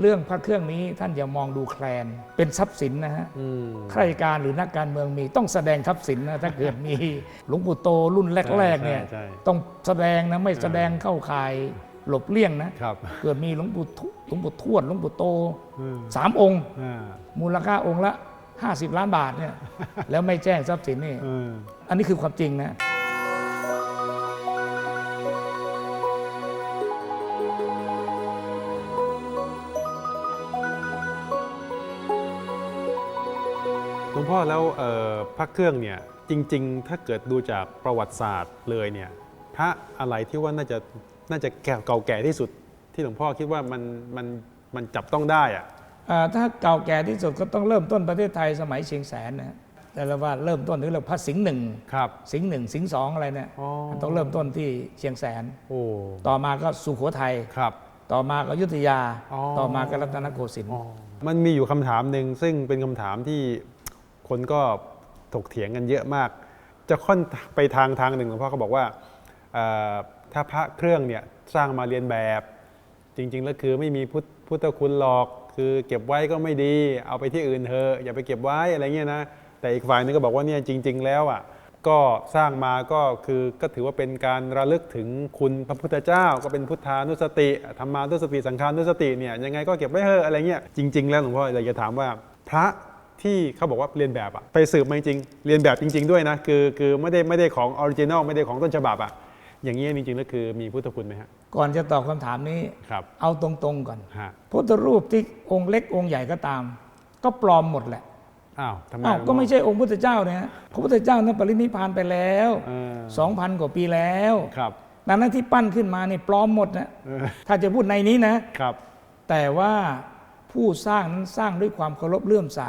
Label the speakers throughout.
Speaker 1: เรื่องพระเครื่องนี้ท่านอย่ามองดูแคลน เป็นทรัพย์สินนะฮะ
Speaker 2: อืม
Speaker 1: ข้าราชการหรือนักการเมืองมี ต้องแสดงทรัพย์สินนะถ้าเกิดมีหลวงปู่โตรุ่นแรกๆเนี่ย
Speaker 2: ใช่ใช่
Speaker 1: ต้องแสดงนะไม่แสดงเข้าข่ายหลบเลี่ยงนะ
Speaker 2: ครับ
Speaker 1: เกิดมีหลวงปู่ทุหลวงปู่ทวดหลวงปู่โต
Speaker 2: อืม
Speaker 1: สามองค์
Speaker 2: อ่า
Speaker 1: มูลค่าองค์ละ 50 ล้านบาทเนี่ยแล้วไม่แจ้งทรัพย์สินนี่
Speaker 2: อืม
Speaker 1: อันนี้คือความจริงนะ
Speaker 2: หลวงพ่อแล้วเอ่อพระเครื่องเนี่ยจริง ๆ ถ้าเกิดดูจากประวัติศาสตร์เลยเนี่ยพระอะไรที่ว่าน่าจะน่าจะแก่เก่าแก่ที่สุดที่หลวงพ่อคิดว่ามันมันมันจับต้องได้อะ
Speaker 1: อ่าถ้าเก่าแก่ที่สุดก็ต้องเริ่มต้นประเทศไทยสมัยเชียงแสนนะแต่ละว่าเริ่มต้นนี่เรียกพระสิงห์หนึ่ง
Speaker 2: ครับ
Speaker 1: สิงห์หนึ่งสิงห์สองอะไรเนี่ย
Speaker 2: อ๋อ
Speaker 1: ต้องเริ่มต้นที่เชียงแสน
Speaker 2: โอ้
Speaker 1: ต่อมาก็สุโขทัย
Speaker 2: ครับ
Speaker 1: ต่อมาก็อยุธยา
Speaker 2: อ๋อ
Speaker 1: ต่อมาก็รัตนโกสินทร์
Speaker 2: อ๋อมันมีอยู่คำถามหนึ่งซึ่งเป็นคำถามที่ คนก็ถกเถียงกันเยอะมาก จะค่อนไปทางทางหนึ่งหลวงพ่อเขาบอกว่าถ้าพระเครื่องเนี่ยสร้างมาเรียนแบบ จริง ๆ แล้วคือไม่มีพุทธพุทธคุณหรอกคือเก็บไว้ก็ไม่ดี เอาไปที่อื่นเถอะอย่าไปเก็บไว้อะไรเงี้ยนะแต่อีกฝ่ายนึงก็บอกว่าเนี่ยจริง ๆ แล้วอะก็สร้างมาก็คือก็ถือว่าเป็นการระลึกถึงคุณพระพุทธเจ้า ก็เป็นพุทธานุสติธรรมานุสติสังฆานุสติเนี่ยยังไงก็เก็บไว้เถอะอะไรเงี้ยจริง ๆ แล้วหลวงพ่ออยากจะถามว่าพระ ที่เขาบอกว่าเรียนแบบอะไปสืบมาจริงๆเรียนแบบจริง ๆ ด้วยนะคือคือไม่ได้ไม่ได้ของออริจินอลไม่ได้ของต้นฉบับอะอย่างนี้จริงๆแล้วคือมีพุทธคุณไหมฮะ
Speaker 1: ก่อนจะตอบคำถามนี้
Speaker 2: ครับ
Speaker 1: เอาตรงๆก่อน
Speaker 2: ฮะ
Speaker 1: พุทธรูปที่องค์เล็กองค์ใหญ่ก็ตาม ก็ปลอมหมดแหละ
Speaker 2: อ้าวทำไม
Speaker 1: อ้าวก็ไม่ใช่องค์พุทธเจ้าเนี่ยฮะพระพุทธเจ้านั้นปรินิพพานไปแล้ว
Speaker 2: เออ
Speaker 1: สองพันกว่าปีแล้ว
Speaker 2: ครับ
Speaker 1: ดังนั้นที่ปั้นขึ้นมานี่ปลอมหมดนะ
Speaker 2: เออ
Speaker 1: ถ้าจะพูดในนี้นะ
Speaker 2: ครับ
Speaker 1: แต่ว่า ผู้สร้างนั้นสร้างด้วยความเคารพเลื่อมใส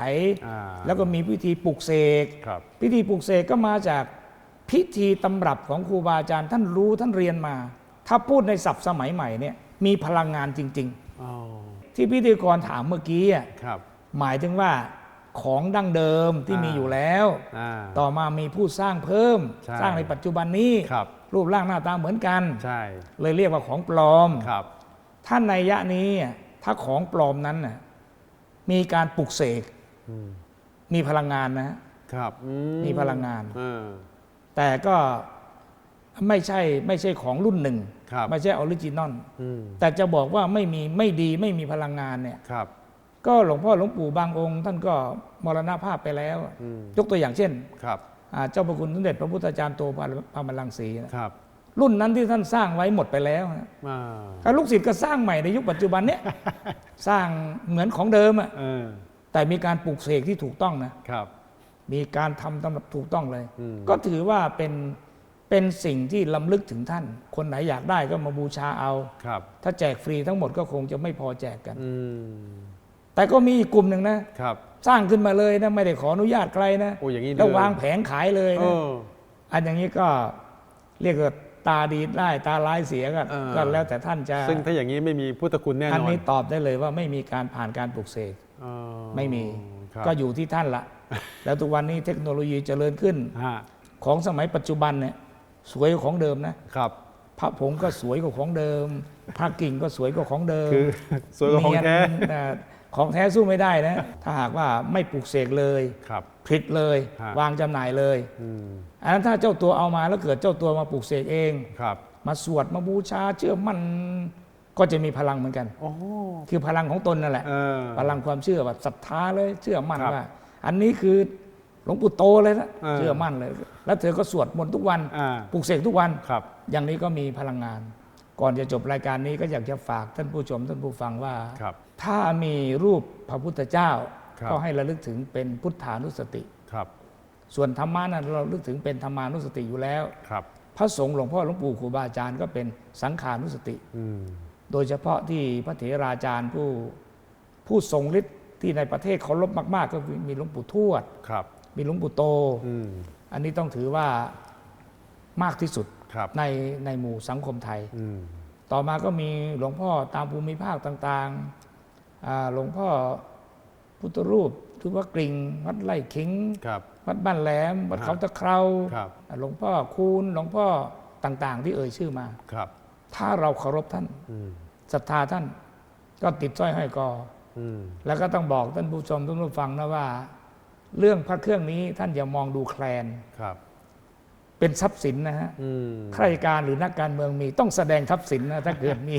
Speaker 2: อ่า
Speaker 1: แล้วก็มีพิธีปลุกเสก
Speaker 2: ครับ
Speaker 1: พิธีปลุกเสกก็มาจากพิธีตำรับของครูบาอาจารย์ท่านรู้ท่านเรียนมา ถ้าพูดในศัพท์สมัยใหม่เนี่ยมีพลังงานจริง
Speaker 2: อ๋อ
Speaker 1: ๆ ที่พิธีกรถามเมื่อกี้อะ
Speaker 2: ครับ
Speaker 1: หมายถึงว่าของดั้งเดิมที่
Speaker 2: อ่ามี
Speaker 1: มีอยู่แล้ว
Speaker 2: อ่า
Speaker 1: ต่อมามีผู้สร้างเพิ่ม
Speaker 2: ใช่
Speaker 1: สร้างในปัจจุบันนี้
Speaker 2: ครับ
Speaker 1: รูปร่างหน้าตาเหมือนกัน
Speaker 2: ใช่
Speaker 1: เลยเรียกว่าของปลอม
Speaker 2: ครับ
Speaker 1: ถ้าในยะนี้อะ ถ้าของปลอมนั้นน่ะมีการปลุกเสก
Speaker 2: อืม
Speaker 1: มีพลังงานนะฮะ
Speaker 2: ครับอื
Speaker 1: มีพลังงาน
Speaker 2: เออ
Speaker 1: แต่ก็ไม่ใช่ไม่ใช่ของรุ่นหนึ่ง
Speaker 2: ครับ
Speaker 1: ไม่ใช่ออริจินอล
Speaker 2: อืม
Speaker 1: แต่จะบอกว่าไม่มีไม่ดีไม่มีพลังงานเนี่ย
Speaker 2: ครับ
Speaker 1: ก็หลวงพ่อหลวงปู่บางองค์ ท่านก็มรณภาพไปแล้ว
Speaker 2: อืม
Speaker 1: ยกตัวอย่างเช่น
Speaker 2: ครับ
Speaker 1: อ่าเจ้าพระคุณสมเด็จพระพุทธาจารย์โตพามาลังสีนะ
Speaker 2: ครับ
Speaker 1: รุ่นนั้นที่ท่านสร้างไว้หมดไปแล้วนะ
Speaker 2: อ่า
Speaker 1: แล้วลูกศิษย์ก็สร้างใหม่ในยุคปัจจุบันเนี้ยสร้างเหมือนของเดิมอะ
Speaker 2: เออ
Speaker 1: แต่มีการปลูกเสกที่ถูกต้องนะ
Speaker 2: ครับ
Speaker 1: มีการทำตำรับถูกต้องเลย
Speaker 2: อืม
Speaker 1: ก็ถือว่าเป็นเป็นสิ่งที่ล้ำลึกถึงท่าน คนไหนอยากได้ก็มาบูชาเอา
Speaker 2: ครับ
Speaker 1: ถ้าแจกฟรีทั้งหมดก็คงจะไม่พอแจกกัน
Speaker 2: อืม
Speaker 1: แต่ก็มีอีกกลุ่มหนึ่งนะ
Speaker 2: ครับ
Speaker 1: สร้างขึ้นมาเลยนะไม่ได้ขออนุญาตใครนะ
Speaker 2: โอ้อย่างนี้
Speaker 1: แล้ว
Speaker 2: เลย
Speaker 1: วางแผงขายเลย
Speaker 2: เอ
Speaker 1: นะ
Speaker 2: อ
Speaker 1: อันอย่างนี้ก็เรียกว่า ตาดีได้ตาร้ายเสียก็
Speaker 2: เออ
Speaker 1: ก็แล้วแต่ท่านจะ
Speaker 2: ซึ่งถ้าอย่างนี้ไม่มีพุทธคุณแน่นอน
Speaker 1: อันนี้ตอบได้เลยว่าไม่มีการผ่านการปลูกเสก
Speaker 2: อ๋อ
Speaker 1: ไม่มี
Speaker 2: ครับ
Speaker 1: ก็อยู่ที่ท่านละ แล้วทุกวันนี้เทคโนโลยีเจริญขึ้น
Speaker 2: ฮะ
Speaker 1: ของสมัยปัจจุบันเนี่ยสวยกว่าของเดิมนะ
Speaker 2: ครับ
Speaker 1: พระผงก็สวยกว่าของเดิม พระกิ่งก็สวยกว่าของเดิม
Speaker 2: คือ สวยกว่าของแท้
Speaker 1: เนียนอ่า ของแท้สู้ไม่ได้นะ ถ้าหากว่าไม่ปลูกเสกเลย
Speaker 2: ครับ
Speaker 1: ผลิตเลย
Speaker 2: ฮะ
Speaker 1: วางจำหน่ายเลย
Speaker 2: อืม
Speaker 1: อันนั้นถ้าเจ้าตัวเอามาแล้วเกิดเจ้าตัวมาปลูกเสกเอง
Speaker 2: ครับ
Speaker 1: มาสวดมาบูชาเชื่อมั่นก็จะมีพลังเหมือนกัน
Speaker 2: โอ้
Speaker 1: คือพลังของตนนั่นแหละ
Speaker 2: เออ
Speaker 1: พลังความเชื่อแบบศรัทธาเลย เชื่อมั่น
Speaker 2: ครับ
Speaker 1: ว่า อันนี้คือหลวงปู่โตเลยนะ
Speaker 2: เออ
Speaker 1: เชื่อมั่นเลย แล้วเธอก็สวดมนต์ทุกวัน
Speaker 2: อ่า
Speaker 1: ปลุกเสกทุกวัน
Speaker 2: ครับ
Speaker 1: อย่างนี้ก็มีพลังงาน ก่อนจะจบรายการนี้ก็อยากจะฝากท่านผู้ชมท่านผู้ฟังว่า
Speaker 2: ครับ
Speaker 1: ถ้ามีรูปพระพุทธเจ้า
Speaker 2: ครับ
Speaker 1: ก็ให้ระลึกถึงเป็นพุทธานุสติ
Speaker 2: ครับ
Speaker 1: ส่วนธรรมะนั้นเราลึกถึงเป็นธรรมานุสติอยู่แล้ว
Speaker 2: ครับ
Speaker 1: พระสงฆ์หลวงพ่อหลวงปู่ครูบาอาจารย์ก็เป็นสังขานุสติ
Speaker 2: อืม
Speaker 1: โดยเฉพาะที่พระเถราจารย์ผู้ผู้ทรงฤทธิ์ที่ในประเทศเคารพมาก ๆ ก็คือมีหลวงปู่ทวด
Speaker 2: ครับ
Speaker 1: มีหลวงปู่โต
Speaker 2: อืม
Speaker 1: อันนี้ต้องถือว่ามากที่สุด
Speaker 2: ครับ
Speaker 1: ในในหมู่สังคมไทย
Speaker 2: อืม
Speaker 1: ต่อมาก็มีหลวงพ่อตามภูมิภาคต่างๆอ่าหลวงพ่อพุทธรูปทุกวัดกริ่งวัดไร่ขิง
Speaker 2: ครับ
Speaker 1: วัดบ้านแหลม วัด
Speaker 2: ฮะ
Speaker 1: เขาตะเครา
Speaker 2: ครับ
Speaker 1: หลวงพ่อคูณหลวงพ่อต่างๆ ที่เอ่ยชื่อมา
Speaker 2: ครับ
Speaker 1: ถ้าเราเคารพท่าน
Speaker 2: อืม
Speaker 1: ศรัทธาท่าน ก็ติดสร้อยห้อยคอ
Speaker 2: อืม
Speaker 1: แล้วก็ต้องบอกท่านผู้ชมท่านผู้ฟังนะว่า เรื่องพระเครื่องนี้ท่านอย่ามองดูแคลน
Speaker 2: ครับ
Speaker 1: เป็นทรัพย์สินนะฮะ
Speaker 2: อืม
Speaker 1: ข้าราชการหรือนักการเมืองมีต้องแสดงทรัพย์สินนะถ้าเกิดมี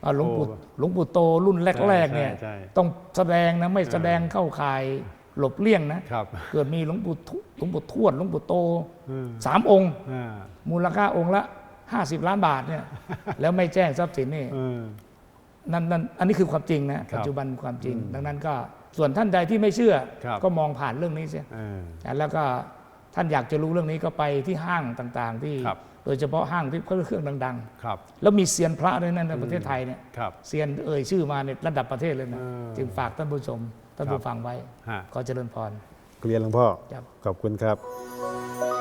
Speaker 1: เอ่อหลวงปู่
Speaker 2: โอ้
Speaker 1: หลวงปู่โตรุ่นแรกๆเนี่ย
Speaker 2: ใช่ใช่
Speaker 1: ต้องแสดงนะไม่แสดงเข้าข่ายหลบเลี่ยงนะ
Speaker 2: ครับ
Speaker 1: เกิดมีหลวงปู่ทุหลวงปู่ทวดหลวงปู่โต
Speaker 2: อืม
Speaker 1: สามองค์
Speaker 2: อ่า
Speaker 1: มูลค่าองค์ละ50ล้านบาทเนี่ยแล้วไม่แจ้งทรัพย์สินนี่
Speaker 2: อืม
Speaker 1: นั่นนั่นอันนี้คือความจริงนะ
Speaker 2: ครับ
Speaker 1: ปัจจุบันความจริง ดังนั้นก็ส่วนท่านใดที่ไม่เชื่อ
Speaker 2: ครับ
Speaker 1: ก็มองผ่านเรื่องนี้เสีย
Speaker 2: เออ
Speaker 1: แล้วก็ ท่านอยากจะรู้เรื่องนี้ก็ไปที่ห้างต่างๆ ที่
Speaker 2: ครับ
Speaker 1: โดยเฉพาะห้างที่เครื่องดัง
Speaker 2: ครับ
Speaker 1: ๆ แล้วมีเซียนพระด้วยนั่นในประเทศไทยเนี่ย
Speaker 2: ครับ
Speaker 1: เซียนเอ่ยชื่อมาในระดับประเทศเลยนะ
Speaker 2: เออ
Speaker 1: จึงฝากท่านผู้ชมท่าน
Speaker 2: ครับ
Speaker 1: ผู้ฟังไว้
Speaker 2: ฮะ
Speaker 1: ขอเจริญพร
Speaker 2: เรียนหลวงพ่อ
Speaker 1: ครับ
Speaker 2: ขอบคุณครับ